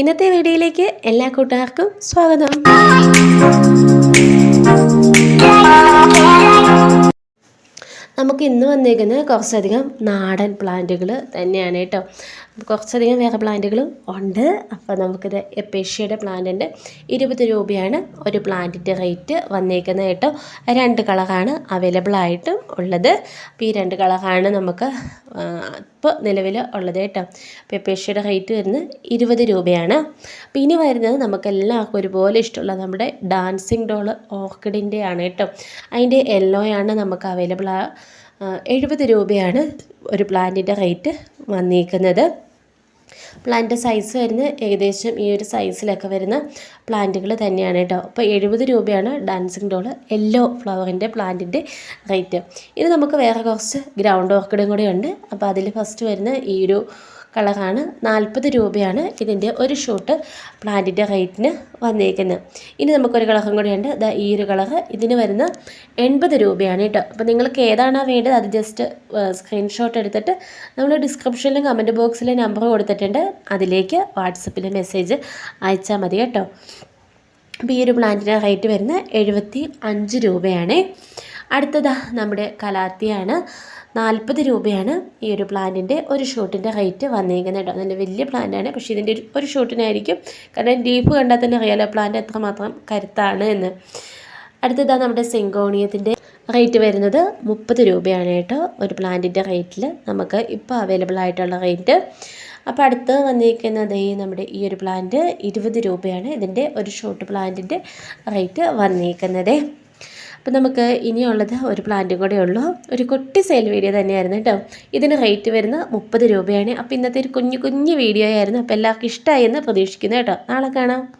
ഇന്നത്തെ വീഡിയോയിലേക്ക് എല്ലാ കൂട്ടുകാർക്കും സ്വാഗതം. നമുക്ക് ഇന്ന് വന്നേക്കുന്നത് കുറച്ചധികം നാടൻ പ്ലാന്റുകൾ തന്നെയാണ് കേട്ടോ. കുറച്ചധികം വേറെ പ്ലാന്റുകളും ഉണ്ട്. അപ്പോൾ നമുക്കിത് എപ്പേഷ്യയുടെ പ്ലാന്റിന്റെ ഇരുപത് രൂപയാണ് ഒരു പ്ലാന്റിന്റെ റേറ്റ് വന്നേക്കുന്നത് കേട്ടോ. രണ്ട് കളറാണ് അവൈലബിൾ ആയിട്ടും ഉള്ളത്. അപ്പോൾ ഈ രണ്ട് കളറാണ് നമുക്ക് ഇപ്പോൾ നിലവിൽ ഉള്ളത് കേട്ടോ. അപ്പോൾ റേറ്റ് വരുന്നത് ഇരുപത് രൂപയാണ്. അപ്പോൾ ഇനി വരുന്നത് നമുക്ക് എല്ലാവർക്കും ഒരുപോലെ ഇഷ്ടമുള്ള നമ്മുടെ ഡാൻസിങ് ഡോൾ ഓർക്കിഡിന്റെ ആണ് കേട്ടോ. അതിന്റെ യെല്ലോയാണ് നമുക്ക് അവൈലബിൾ എഴുപത് രൂപയാണ് ഒരു പ്ലാന്റിന്റെ റേറ്റ് വന്നിരിക്കുന്നത് പ്ലാന്റ് സൈസ് വരുന്ന ഏകദേശം ഈ ഒരു സൈസിലൊക്കെ വരുന്ന പ്ലാന്റുകൾ തന്നെയാണ് കേട്ടോ. അപ്പോൾ എഴുപത് രൂപയാണ് ഡാൻസിങ് ഡോൾ യെല്ലോ ഫ്ലവറിന്റെ പ്ലാന്റിന്റെ റേറ്റ് ഇനി നമുക്ക് വേറെ കുറച്ച് ഗ്രൗണ്ട് ഓർക്കിഡും കൂടെ ഉണ്ട്. അപ്പോൾ അതിൽ ഫസ്റ്റ് വരുന്ന ഈ ഒരു കളറാണ്. നാൽപ്പത് രൂപയാണ് ഇതിന്റെ ഒരു ഷൂട്ട് പ്ലാന്റിന്റെ റേറ്റിന് വന്നേക്കുന്നത്. ഇനി നമുക്കൊരു കളറും കൂടിയുണ്ട് ദാ ഈ ഒരു കളറ് ഇതിന് വരുന്ന എൺപത് രൂപയാണ് കേട്ടോ. അപ്പോൾ നിങ്ങൾക്ക് ഏതാണോ വേണ്ടത് അത് ജസ്റ്റ് സ്ക്രീൻഷോട്ട് എടുത്തിട്ട് നമ്മൾ ഡിസ്ക്രിപ്ഷനിലും കമന്റ് ബോക്സിലും നമ്പർ കൊടുത്തിട്ടുണ്ട്. അതിലേക്ക് വാട്സപ്പിൽ മെസ്സേജ് അയച്ചാൽ മതി കേട്ടോ. അപ്പോൾ ഈ ഒരു പ്ലാന്റിന്റെ റേറ്റ് വരുന്നത് എഴുപത്തി അഞ്ച് രൂപയാണ്. അടുത്തതാ നമ്മുടെ കലാത്തിയാണ്. നാൽപ്പത് രൂപയാണ് ഈ ഒരു പ്ലാന്റിന്റെ ഒരു ഷോട്ടിന്റെ റേറ്റ് വന്നിരിക്കുന്നത് കേട്ടോ. നല്ല വലിയ പ്ലാന്റാണ്. പക്ഷേ ഇതിന്റെ ഒരു ഷോട്ടിനായിരിക്കും. കാരണം ലീഫ് കണ്ടാൽ തന്നെ അറിയാലോ പ്ലാന്റ് എത്രമാത്രം കരുത്താണ് എന്ന്. അടുത്തതാ നമ്മുടെ സെങ്കോണിയത്തിന്റെ റേറ്റ് വരുന്നത് മുപ്പത് രൂപയാണ് കേട്ടോ. ഒരു പ്ലാന്റിന്റെ റേറ്റിൽ നമുക്ക് ഇപ്പോൾ അവൈലബിൾ ആയിട്ടുള്ള റേറ്റ്. അപ്പോൾ അടുത്ത് വന്നിരിക്കുന്നത് ഈ നമ്മുടെ ഈ ഒരു പ്ലാന്റ് ഇരുപത് രൂപയാണ് ഇതിന്റെ ഒരു ഷോട്ട് പ്ലാന്റിന്റെ റേറ്റ് വന്നിരിക്കുന്നത് അപ്പോൾ നമുക്ക് ഇനിയുള്ളത് ഒരു പ്ലാന്റും കൂടെ ഉള്ളൂ. ഒരു കുട്ടി സെയിൽ വീഡിയോ തന്നെയായിരുന്നു കേട്ടോ. ഇതിന് റേറ്റ് വരുന്ന മുപ്പത് രൂപയാണ്. അപ്പോൾ ഇന്നത്തെ ഒരു കുഞ്ഞു കുഞ്ഞു വീഡിയോ ആയിരുന്നു. അപ്പോൾ എല്ലാവർക്കും ഇഷ്ടമായി എന്ന് പ്രതീക്ഷിക്കുന്നു കേട്ടോ. നാളെ കാണാം.